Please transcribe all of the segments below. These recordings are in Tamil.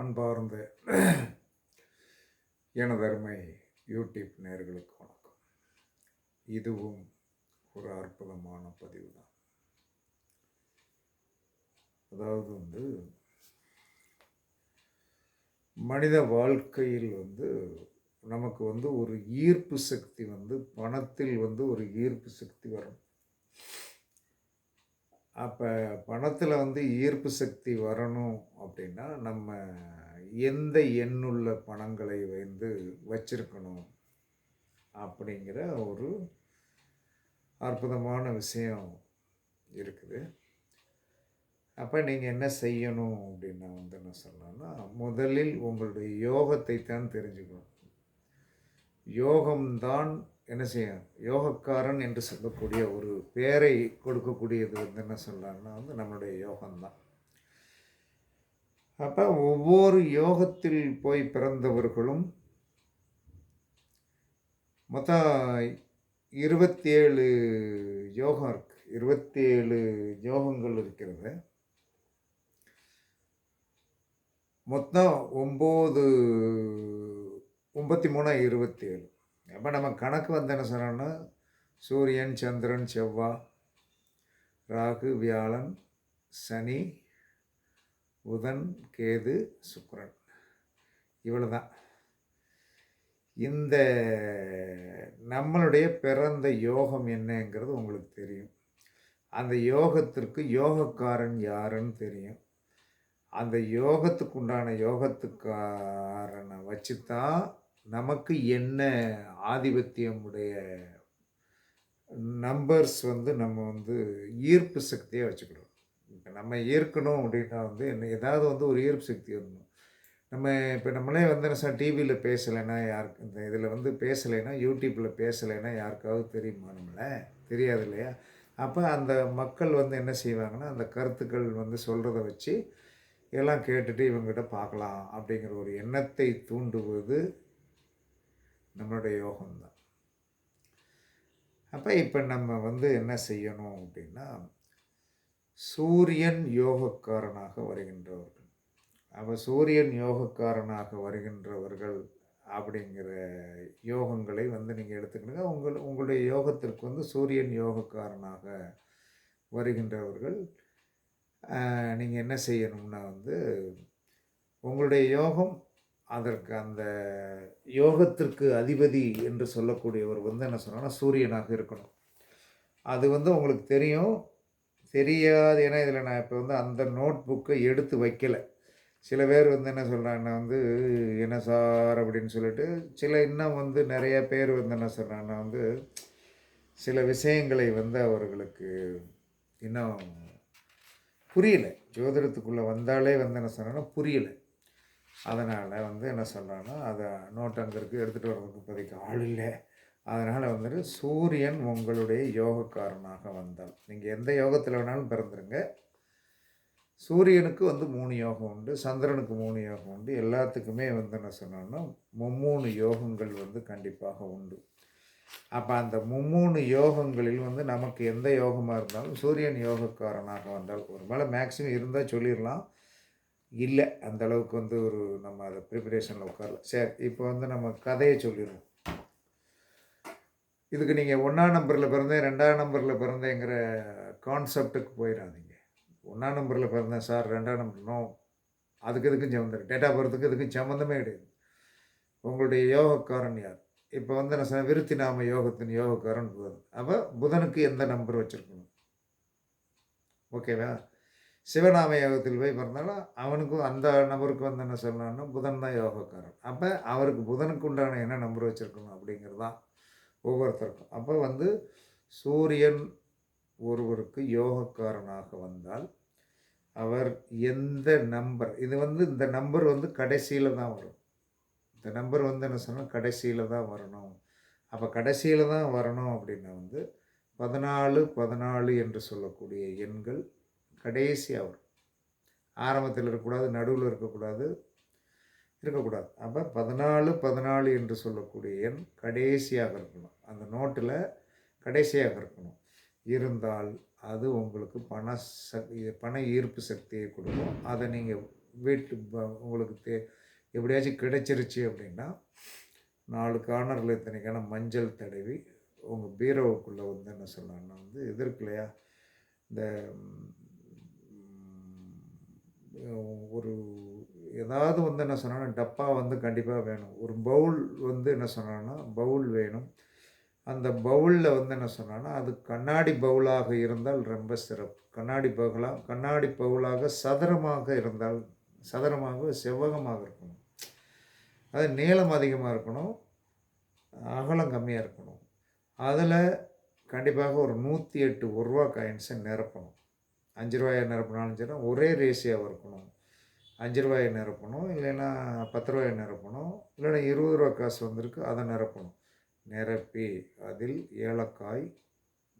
அன்பார்ந்த எனதருமை யூடியூப் நேர்களுக்கு வணக்கம். இதுவும் ஒரு அற்புதமான பதிவு தான் அதாவது வந்து மனித வாழ்க்கையில் வந்து நமக்கு வந்து ஒரு ஈர்ப்பு சக்தி வந்து பணத்தில் வந்து ஒரு ஈர்ப்பு சக்தி வரும். அப்போ பணத்தில் வந்து ஈர்ப்பு சக்தி வரணும் அப்படின்னா நம்ம எந்த எண்ணுள்ள பணங்களை வந்து வச்சிருக்கணும் அப்படிங்கிற ஒரு அற்புதமான விஷயம் இருக்குது. அப்போ நீங்கள் என்ன செய்யணும் அப்படின்னா வந்து என்ன சொல்லணும்னா முதலில் உங்களுடைய யோகத்தை தான் தெரிஞ்சுக்கணும். யோகம்தான் என்ன செய்யும் யோகக்காரன் என்று சொல்லக்கூடிய ஒரு பேரை கொடுக்கக்கூடியது வந்து என்ன சொல்லலாம்னா வந்து நம்மளுடைய யோகம்தான். அப்போ ஒவ்வொரு யோகத்தில் போய் பிறந்தவர்களும் மொத்தம் இருபத்தி ஏழு யோகம் இருக்கு. இருபத்தேழு யோகங்கள் இருக்கிறது. மொத்தம் ஒம்பது ஒம்பத்தி மூணு இருபத்தேழு. அப்போ நம்ம கணக்கு வந்து என்ன சொன்னோம்னா சூரியன் சந்திரன் செவ்வாய் ராகு வியாழன் சனி புதன் கேது சுக்கரன். இவ்வளோ தான் இந்த நம்மளுடைய பிறந்த யோகம் என்னங்கிறது உங்களுக்கு தெரியும். அந்த யோகத்திற்கு யோகக்காரன் யாருன்னு தெரியும். அந்த யோகத்துக்கு உண்டான யோகத்துக்காரனை வச்சு தான் நமக்கு என்ன ஆதிபத்தியம் உடைய நம்பர்ஸ் வந்து நம்ம வந்து ஈர்ப்பு சக்தியை வச்சுக்கணும் இப்போ நம்ம ஈர்க்கணும் அப்படின்னா வந்து என்ன ஏதாவது வந்து ஒரு ஈர்ப்பு சக்தி வரணும். நம்ம இப்போ நம்மளே வந்து என்ன சார் டிவியில் பேசலைன்னா யாருக்கு இந்த இதில் வந்து பேசலைன்னா யூடியூப்பில் பேசலைன்னா யாருக்காவது தெரியுமா நம்மளை? தெரியாது இல்லையா? அப்போ அந்த மக்கள் வந்து என்ன செய்வாங்கன்னா அந்த கருத்துக்கள் வந்து சொல்கிறத வச்சு எல்லாம் கேட்டுட்டு இவங்ககிட்ட பார்க்கலாம் அப்படிங்கிற ஒரு எண்ணத்தை தூண்டுவது நம்மளுடைய யோகம்தான். அப்போ இப்போ நம்ம வந்து என்ன செய்யணும் அப்படின்னா சூரியன் யோகக்காரனாக வருகின்றவர்கள். அப்போ சூரியன் யோகக்காரனாக வருகின்றவர்கள் அப்படிங்கிற யோகங்களை வந்து நீங்கள் எடுத்துக்கணுங்க. உங்கள் உங்களுடைய யோகத்திற்கு வந்து சூரியன் யோகக்காரனாக வருகின்றவர்கள் நீங்கள் என்ன செய்யணும்னா வந்து உங்களுடைய யோகம் அதற்கு அந்த யோகத்திற்கு அதிபதி என்று சொல்லக்கூடியவர் வந்து என்ன சொன்னால் சூரியனாக இருக்கணும். அது வந்து உங்களுக்கு தெரியும். தெரியாது ஏன்னா இதில் நான் இப்போ வந்து அந்த நோட் புக்கை எடுத்து வைக்கலை. சில பேர் வந்து என்ன சொல்கிறாங்கன்னா வந்து என்ன சார்? அப்படின்னு சொல்லிட்டு சில இன்னும் வந்து நிறைய பேர் வந்து என்ன சொல்கிறாங்கன்னா வந்து சில விஷயங்களை வந்து அவர்களுக்கு இன்னும் புரியலை. ஜோதிடத்துக்குள்ளே வந்தாலே வந்து என்ன சொன்னால் புரியலை. அதனால் வந்து என்ன சொல்கிறான்னா அதை நோட் அங்கே இருக்குது எடுத்துகிட்டு வர்றதுக்கு இப்போதைக்கு ஆள் இல்லை. அதனால் வந்துட்டு சூரியன் உங்களுடைய யோகக்காரனாக வந்தால். நீங்கள் எந்த யோகத்தில் வேணாலும் பிறந்துருங்க. சூரியனுக்கு வந்து மூணு யோகம் உண்டு சந்திரனுக்கு மூணு யோகம் உண்டு. எல்லாத்துக்குமே வந்து என்ன சொன்னோன்னா மும்மூணு யோகங்கள் வந்து கண்டிப்பாக உண்டு. அப்போ அந்த மும்மூணு யோகங்களில் வந்து நமக்கு எந்த யோகமாக இருந்தாலும் சூரியன் யோகக்காரனாக வந்தால் ஒரு மேலே மேக்ஸிமம் இருந்தால் சொல்லிடலாம் இல்லை அந்த அளவுக்கு வந்து ஒரு நம்ம அதை ப்ரிப்பரேஷனில் உட்காரல. சரி இப்போ வந்து நம்ம கதையை சொல்லிடுவோம். இதுக்கு நீங்கள் ஒன்றாம் நம்பரில் பிறந்தேன் ரெண்டாம் நம்பரில் பிறந்தேங்கிற கான்செப்டுக்கு போயிடாதீங்க ஒன்றாம் நம்பரில் பிறந்தேன் சார் ரெண்டாம் நம்பர். நோ அதுக்கு எதுக்கும் சம்மந்தம் டேட் ஆஃப் பர்த்துக்கு எதுக்கும் சம்மந்தமே கிடையாது. உங்களுடைய யோகக்காரன் யார்? இப்போ வந்து நான் சொன்ன விருத்தி நாம யோகத்தின் யோகக்காரன் புதன். அப்போ புதனுக்கு எந்த நம்பர் வச்சுருக்கணும்? ஓகேவா சிவநாம யோகத்தில் போய் பிறந்தாலும் அவனுக்கும் அந்த நபருக்கு வந்து என்ன சொல்லணும்னா புதன் தான் யோகக்காரன். அப்போ அவருக்கு புதனுக்கு உண்டான என்ன நம்பர் வச்சுருக்கணும் அப்படிங்கிறது தான் ஒவ்வொருத்தருக்கும். அப்போ வந்து சூரியன் ஒருவருக்கு யோகக்காரனாக வந்தால் அவர் எந்த நம்பர் இது வந்து இந்த நம்பர் வந்து கடைசியில் தான் வரும். இந்த நம்பர் வந்து என்ன சொன்னால் கடைசியில் தான் வரணும். அப்போ கடைசியில் தான் வரணும் அப்படின்னா வந்து பதினாலு பதினாலு என்று சொல்லக்கூடிய எண்கள் கடைசியாக வரும் ஆரம்பத்தில் இருக்கக்கூடாது நடுவில் இருக்கக்கூடாது இருக்கக்கூடாது. அப்போ பதினாலு பதினாலு என்று சொல்லக்கூடிய எண் கடைசியாக இருக்கணும். அந்த நோட்டில் கடைசியாக இருக்கணும். இருந்தால் அது உங்களுக்கு பண சக்தி பண ஈர்ப்பு சக்தியை கொடுக்கும். அதை நீங்கள் வீட்டு உங்களுக்கு தே எப்படியாச்சும் கிடைச்சிருச்சு அப்படின்னா நாலு கார்னரில் இத்தனைக்கான மஞ்சள் தடவி உங்கள் பீரோவுக்குள்ளே வந்து என்ன சொல்லலாம்னா வந்து எதிர்க்கலையா? இந்த ஒரு ஏதாவது வந்து என்ன சொன்னோன்னா டப்பா வந்து கண்டிப்பாக வேணும். ஒரு பவுல் வந்து என்ன சொன்னான்னா பவுல் வேணும். அந்த பவுலில் வந்து என்ன சொன்னான்னா அது கண்ணாடி பவுலாக இருந்தால் ரொம்ப சிறப்பு. கண்ணாடி பவுலாக கண்ணாடி பவுலாக சதுரமாக இருந்தால் சதுரமாக செவ்வகமாக இருக்கணும். அது நீளம் அதிகமாக இருக்கணும் அகலம் கம்மியாக இருக்கணும். அதில் கண்டிப்பாக ஒரு நூற்றி எட்டு ஒருவா ரூபா காயின்ஸை நிரப்பணும். அஞ்சு ரூபாயை நிரப்பினாலும் சரி ஒரே ரேஷியாக இருக்கணும் அஞ்சு ரூபாயை நிரப்பணும் இல்லைன்னா பத்து ரூபாயை நிரப்பணும் இல்லைன்னா இருபது ரூபா காசு வந்திருக்கு அதை நிரப்பணும் நிரப்பி. அதில் ஏலக்காய்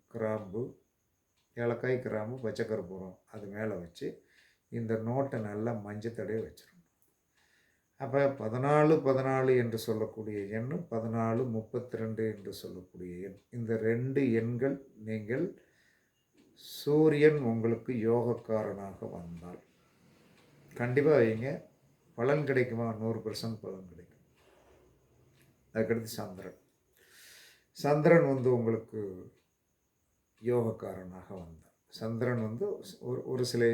கிராம்பு ஏலக்காய் கிராம்பு பச்சை அது மேலே வச்சு இந்த நோட்டை நல்லா மஞ்சள் வச்சிடணும். அப்போ பதினாலு பதினாலு என்று சொல்லக்கூடிய எண் பதினாலு முப்பத்தி ரெண்டு என்று சொல்லக்கூடிய எண். இந்த ரெண்டு எண்கள் நீங்கள் சூரியன் உங்களுக்கு யோகக்காரனாக வந்தால். கண்டிப்பாக வைங்க. பலன் கிடைக்குமா? நூறு பர்சன்ட் பலன் கிடைக்கும். அதுக்கடுத்து சந்திரன். சந்திரன் வந்து உங்களுக்கு யோகக்காரனாக வந்தார். சந்திரன் வந்து ஒரு ஒரு சில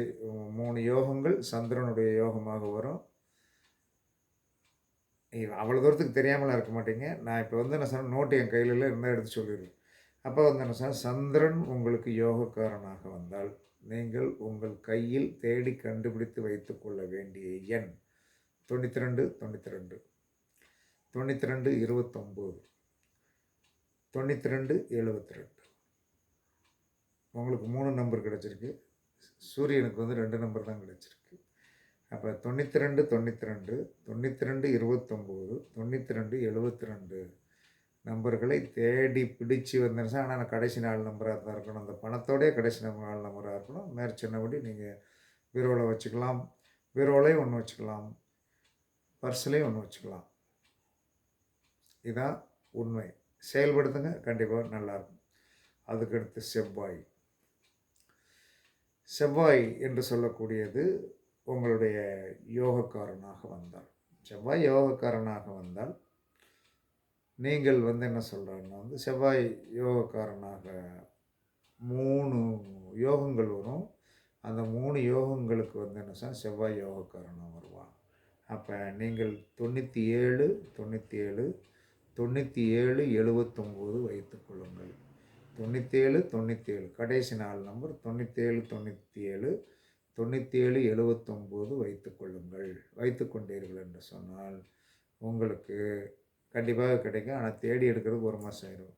மூணு யோகங்கள் சந்திரனுடைய யோகமாக வரும். அவ்வளோ தூரத்துக்கு தெரியாமலாம் இருக்க மாட்டீங்க. நான் இப்போ வந்து என்ன சொன்னேன் நோட்டு என் கையில் இருந்தால் எடுத்து சொல்லிடுவேன். அப்போ வந்து என்ன சார் சந்திரன் உங்களுக்கு யோகக்காரனாக வந்தால் நீங்கள் உங்கள் கையில் தேடி கண்டுபிடித்து வைத்துக்கொள்ள வேண்டிய எண் தொண்ணூற்றி ரெண்டு தொண்ணூற்றி ரெண்டு தொண்ணூற்றி ரெண்டு இருபத்தொம்போது. தொண்ணூற்றி ரெண்டு எழுபத்தி ரெண்டு உங்களுக்கு மூணு நம்பர் கிடச்சிருக்கு. சூரியனுக்கு வந்து ரெண்டு நம்பர் தான் கிடச்சிருக்கு. அப்போ தொண்ணூற்றி ரெண்டு தொண்ணூற்றி ரெண்டு தொண்ணூற்றி ரெண்டு இருபத்தொம்போது தொண்ணூற்றி ரெண்டு எழுபத்தி ரெண்டு நம்பர்களை தேடி பிடிச்சு வந்துருச்சு? ஆனால் நான் கடைசி நாள் நம்பராக தான் இருக்கணும். அந்த பணத்தோடய கடைசி நாள் நாலு நம்பராக இருக்கணும் மேற்சொன்னபடி நீங்கள் பீரோவில் வச்சுக்கலாம். பீரோலையும் ஒன்று வச்சுக்கலாம். பர்ஸ்லேயும் ஒன்று வச்சுக்கலாம். இதான் உண்மை. செயல்படுத்துங்க. கண்டிப்பாக நல்லாயிருக்கும் அதுக்கடுத்து செவ்வாய். செவ்வாய் என்று சொல்லக்கூடியது உங்களுடைய யோகக்காரனாக வந்தால். செவ்வாய் யோகக்காரனாக வந்தால் நீங்கள் வந்து என்ன சொல்கிறேன்னா வந்து செவ்வாய் யோகக்காரனாக மூணு யோகங்கள் வரும். அந்த மூணு யோகங்களுக்கு வந்து என்ன சொன்னால் செவ்வாய் யோகக்காரனாக வருவான். அப்போ நீங்கள் தொண்ணூற்றி ஏழு தொண்ணூற்றி ஏழு தொண்ணூற்றி ஏழு எழுபத்தொம்போது வைத்துக்கொள்ளுங்கள் தொண்ணூற்றேழு தொண்ணூற்றேழு கடைசி நாள் நம்பர் தொண்ணூற்றேழு தொண்ணூற்றி ஏழு தொண்ணூற்றி ஏழு எழுபத்தொம்போது வைத்துக்கொள்ளுங்கள் வைத்துக்கொண்டீர்கள் என்று சொன்னால் உங்களுக்கு கண்டிப்பாக கிடைக்கும். ஆனால் தேடி எடுக்கிறதுக்கு ஒரு மாதம் ஆயிடும்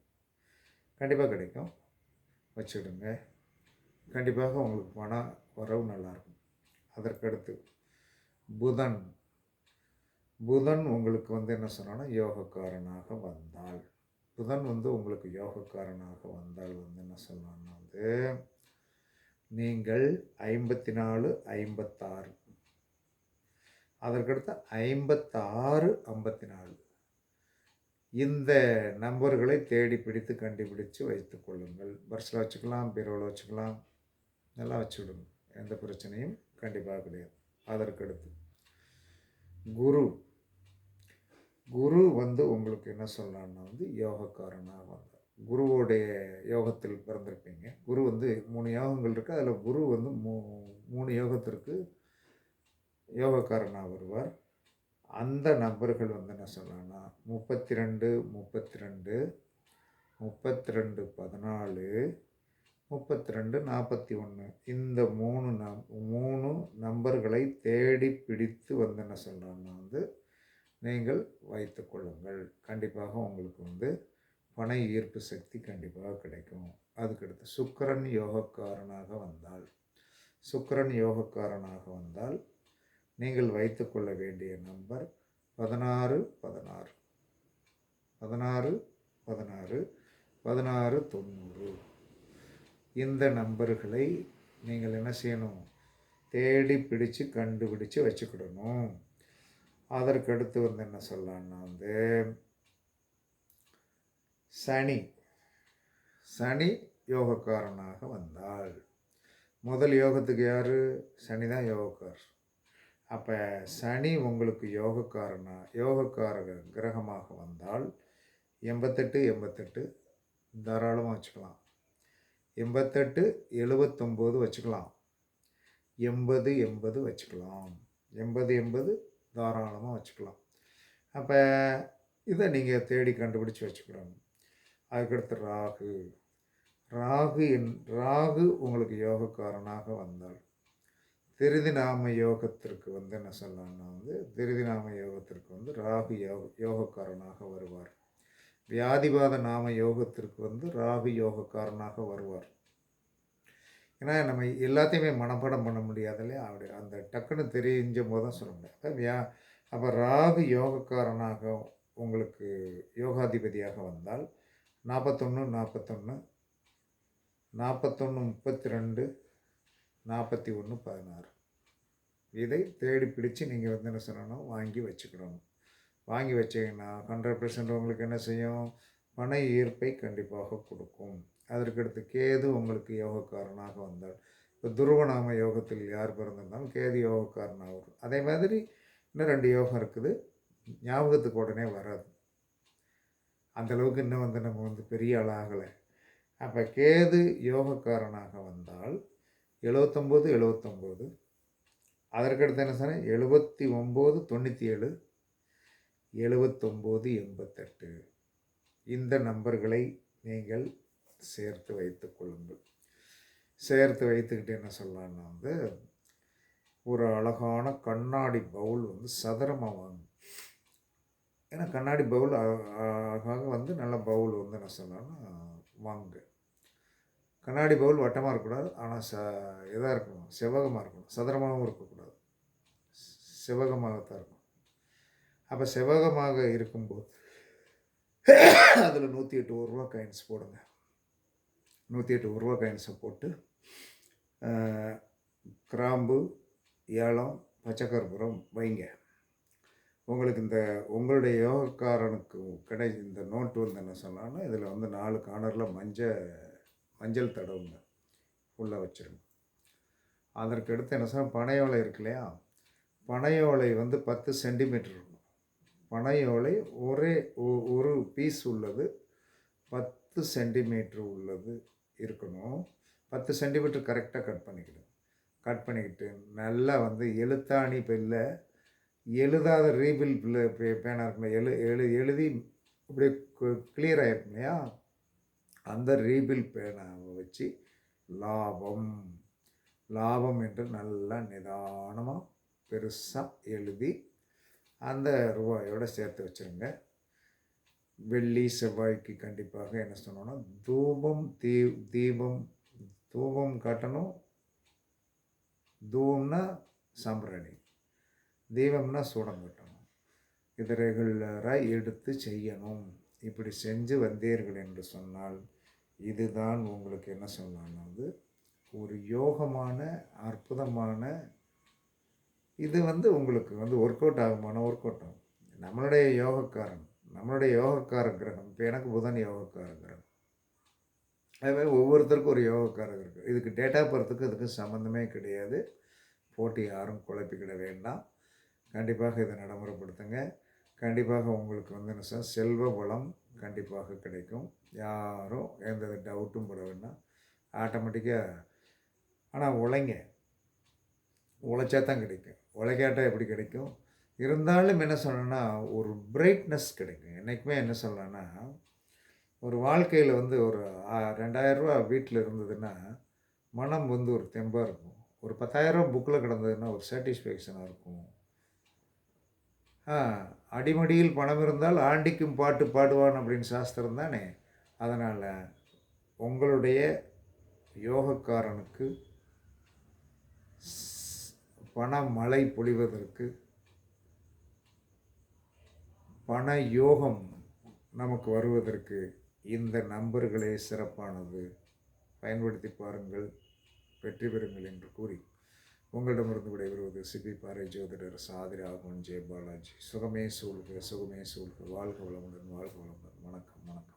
கண்டிப்பாக கிடைக்கும். வச்சுடுங்க கண்டிப்பாக உங்களுக்கு பண வரவு நல்லாயிருக்கும். அதற்கடுத்து புதன். புதன் உங்களுக்கு வந்து என்ன சொன்னான்னா யோகக்காரனாக வந்தால் புதன் வந்து உங்களுக்கு யோகக்காரனாக வந்தால் வந்து என்ன சொல்லணும்னா வந்து நீங்கள் ஐம்பத்தி நாலு ஐம்பத்தாறு. அதற்கடுத்து ஐம்பத்தாறு ஐம்பத்தி நாலு இந்த நம்பர்களை தேடி பிடித்து கண்டுபிடித்து வைத்து கொள்ளுங்கள். பர்ஸில் வச்சுக்கலாம் பீரோவில் வச்சுக்கலாம். நல்லா வச்சுவிடுங்க. எந்த பிரச்சனையும் கண்டிப்பாக கிடையாது. அதற்கடுத்து குரு. குரு வந்து உங்களுக்கு என்ன சொல்லலாம்னா வந்து யோகக்காரனாக வந்தார். குருவோடைய யோகத்தில் பிறந்திருப்பீங்க. குரு வந்து மூணு யோகங்கள் இருக்குது அதில் குரு வந்து மூ மூணு யோகத்திற்கு யோகக்காரனாக வருவார். அந்த நபர்கள் வந்து என்ன சொல்லலாம்னா முப்பத்தி ரெண்டு முப்பத்தி ரெண்டு முப்பத்தி ரெண்டு பதினாலு முப்பத்தி ரெண்டு நாற்பத்தி ஒன்று இந்த மூணு நம் மூணு நம்பர்களை தேடி பிடித்து வந்து என்ன சொல்கிறோன்னா வந்து நீங்கள் வைத்து கொள்ளுங்கள். கண்டிப்பாக உங்களுக்கு வந்து பண ஈர்ப்பு சக்தி கண்டிப்பாக கிடைக்கும். அதுக்கடுத்து சுக்கரன் யோகக்காரனாக வந்தால் சுக்கரன் யோகக்காரனாக வந்தால் நீங்கள் வைத்துக்கொள்ள வேண்டிய நம்பர் பதினாறு பதினாறு. பதினாறு பதினாறு பதினாறு தொண்ணூறு. இந்த நம்பர்களை நீங்கள் என்ன செய்யணும்? தேடி பிடிச்சு கண்டுபிடிச்சு வச்சுக்கிடணும். அதற்கடுத்து வந்து என்ன சொல்லலான்னா வந்து சனி. சனி யோகக்காரனாக வந்தால் முதல் யோகத்துக்கு யார்? சனி தான் யோகக்கார் அப்போ சனி உங்களுக்கு யோகக்காரனா? யோகக்கார கிரகமாக வந்தால் எண்பத்தெட்டு எண்பத்தெட்டு தாராளமாக வச்சுக்கலாம். எண்பத்தெட்டு எழுபத்தொம்போது வச்சுக்கலாம். எண்பது எண்பது வச்சுக்கலாம். எண்பது எண்பது தாராளமாக வச்சுக்கலாம். அப்போ இதை நீங்கள் தேடி கண்டுபிடிச்சி வச்சுக்கணும். அதுக்கடுத்து ராகு. ராகு என் ராகு உங்களுக்கு யோகக்காரனாக வந்தால் திருதி நாம யோகத்திற்கு வந்து என்ன சொல்லலாம்னா வந்து திருதி நாம யோகத்திற்கு வந்து ராகு யோக யோகக்காரனாக வருவார். வியாதிவாத நாம யோகத்திற்கு வந்து ராகு யோகக்காரனாக வருவார். ஏன்னா நம்ம எல்லாத்தையுமே மனப்பாடம் பண்ண முடியாது இல்லையா? அப்படி அந்த டக்குன்னு தெரிஞ்ச போது தான் சொல்ல முடியாது வியா அப்போ ராகு யோகக்காரனாக உங்களுக்கு யோகாதிபதியாக வந்தால் நாற்பத்தொன்று நாற்பத்தொன்று நாற்பத்தொன்று முப்பத்தி ரெண்டு நாற்பத்தி ஒன்று பதினாறு. இதை தேடி பிடிச்சு நீங்கள் வந்து என்ன சொல்லணும்? வாங்கி வச்சுக்கிடணும் வாங்கி வச்சிங்கன்னா ஹண்ட்ரட் பர்சன்ட் உங்களுக்கு என்ன செய்யும்? பண ஈர்ப்பை கண்டிப்பாக கொடுக்கும். அதற்கடுத்து கேது உங்களுக்கு யோகக்காரனாக வந்தால். இப்போ துருவநாம யோகத்தில் யார் பிறந்திருந்தாலும் கேது யோகக்காரனாக வரும் அதே மாதிரி இன்னும் ரெண்டு யோகம் இருக்குது. ஞாபகத்துக்கு உடனே வராது. அந்தளவுக்கு இன்னும் வந்து நம்ம வந்து பெரிய ஆளாகலை அப்போ கேது யோகக்காரனாக வந்தால் எழுவத்தொம்போது எழுவத்தொம்போது. அதற்கடுத்து என்ன சொன்னேன்? எழுபத்தி ஒம்பது தொண்ணூற்றி ஏழு எழுபத்தொம்போது எண்பத்தெட்டு. இந்த நம்பர்களை நீங்கள் சேர்த்து வைத்து கொள்ளுங்கள். சேர்த்து வைத்துக்கிட்டு என்ன சொல்லலாம்னா வந்து ஒரு அழகான கண்ணாடி பவுல் வந்து சதுரமாக வாங்க. ஏன்னா கண்ணாடி பவுல் அழகாக வந்து நல்ல பவுல் வந்து என்ன சொல்லலாம்னா வாங்க. கண்ணாடி பவுல் வட்டமாக இருக்கக்கூடாது ஆனால் ச இதாக இருக்கணும் செவ்வகமாக இருக்கணும் சதுரமாகவும் இருக்கக்கூடாது. செவ்வகமாகத்தான் இருக்கும் அப்போ செவ்வகமாக இருக்கும்போது அதில் நூற்றி எட்டு ஒரு ரூபா காயின்ஸ் போடுங்க. நூற்றி எட்டு ஒரு ரூபா காயின்ஸை போட்டு கிராம்பு ஏலம் பச்சைக்கற்பூரம் வைங்க. உங்களுக்கு இந்த உங்களுடைய யோகக்காரனுக்கு கிடை இந்த நோட்டு வந்து என்ன சொன்னான்னா இதில் வந்து நாலு கார்னரில் மஞ்சள் மஞ்சள் தடவுங்க உள்ளே வச்சுருங்க. அதற்கு அடுத்து என்ன சொன்னால் பனையோலை இருக்கு இல்லையா? பனையோலை வந்து பத்து சென்டிமீட்டர் இருக்கும். பனையோலை ஒரே ஒரு பீஸ் உள்ளது பத்து சென்டிமீட்ரு உள்ளது இருக்கணும். பத்து சென்டிமீட்டர் கரெக்டாக கட் பண்ணிக்கணும் கட் பண்ணிக்கிட்டு நல்லா வந்து எழுத்தாணி பெல்ல எழுதாத ரீபில் பேனாக இருக்குல்ல எழு எழு எழுதி இப்படி கிளியர் ஆகிருக்கும் இல்லையா? அந்த ரீபில் பேனாவை வச்சு லாபம். லாபம் என்று நல்லா நிதானமாக பெருசாக எழுதி அந்த ரூபாயோடு சேர்த்து வச்சுருங்க. வெள்ளி செவ்வாய்க்கு கண்டிப்பாக என்ன சொன்னோன்னா தூபம் தீ தீபம் தூபம் காட்டணும். தூம்னா சாம்பிராணி தீபம்னா சூடம் கட்டணும். இதை ரெகுலராக எடுத்து செய்யணும். இப்படி செஞ்சு வந்தீர்கள் என்று சொன்னால் இதுதான் உங்களுக்கு என்ன சொல்லலாம்னா வந்து ஒரு யோகமான அற்புதமான இது வந்து உங்களுக்கு வந்து ஒர்க் அவுட் ஆகுமான ஒர்க் அவுட் ஆகும். நம்மளுடைய யோகக்காரன் நம்மளுடைய யோகக்கார கிரகம் இப்போ எனக்கு புதன் யோகக்கார கிரகம். அதுமாதிரி ஒவ்வொருத்தருக்கும் ஒரு யோகக்காரகம் இருக்குது இதுக்கு டேட்டா பர்த்துக்கு இதுக்கு சம்மந்தமே கிடையாது. போட்டி யாரும் குழப்பிக்கிட வேண்டாம். கண்டிப்பாக இதை நடைமுறைப்படுத்துங்க. கண்டிப்பாக உங்களுக்கு வந்து என்ன சார் செல்வ வளம் கண்டிப்பாக கிடைக்கும். யாரும் எந்த டவுட்டும் போட வேண்டாம். ஆட்டோமேட்டிக்காக ஆனால் உழைங்க. உழைச்சா தான் கிடைக்கும். உழைக்காட்டால் எப்படி கிடைக்கும்? இருந்தாலும் என்ன சொல்லணும்னா ஒரு பிரைட்னஸ் கிடைக்கும். என்றைக்குமே என்ன சொல்லலாம்னா ஒரு வாழ்க்கையில் வந்து ஒரு ரெண்டாயிரரூவா வீட்டில் இருந்ததுன்னா மனம் வந்து ஒரு தெம்பாக இருக்கும். ஒரு பத்தாயிரரூவா புக்கில் கிடந்ததுன்னா ஒரு சாட்டிஸ்ஃபேக்ஷனாக இருக்கும். அடிமடியில் பணம் இருந்தால் ஆண்டிக்கும் பாட்டு பாடுவான் அப்படின்னு சாஸ்திரம் தானே? அதனால் உங்களுடைய யோகக்காரனுக்கு பண மழை பொழிவதற்கு பண யோகம் நமக்கு வருவதற்கு இந்த நம்பர்களே சிறப்பானது. பயன்படுத்தி பாருங்கள் வெற்றி பெறுங்கள் என்று கூறி. உங்களிடமிருந்து விடைபெறுவது சிபி பாறை ஜோதிடர் சாதிரி ஆகும் ஜெய பாலாஜி சுகமே சூழ்க சுகமே சூழ்க. வாழ்க வளமுடன் வாழ்க வளமுடன். வணக்கம் வணக்கம்.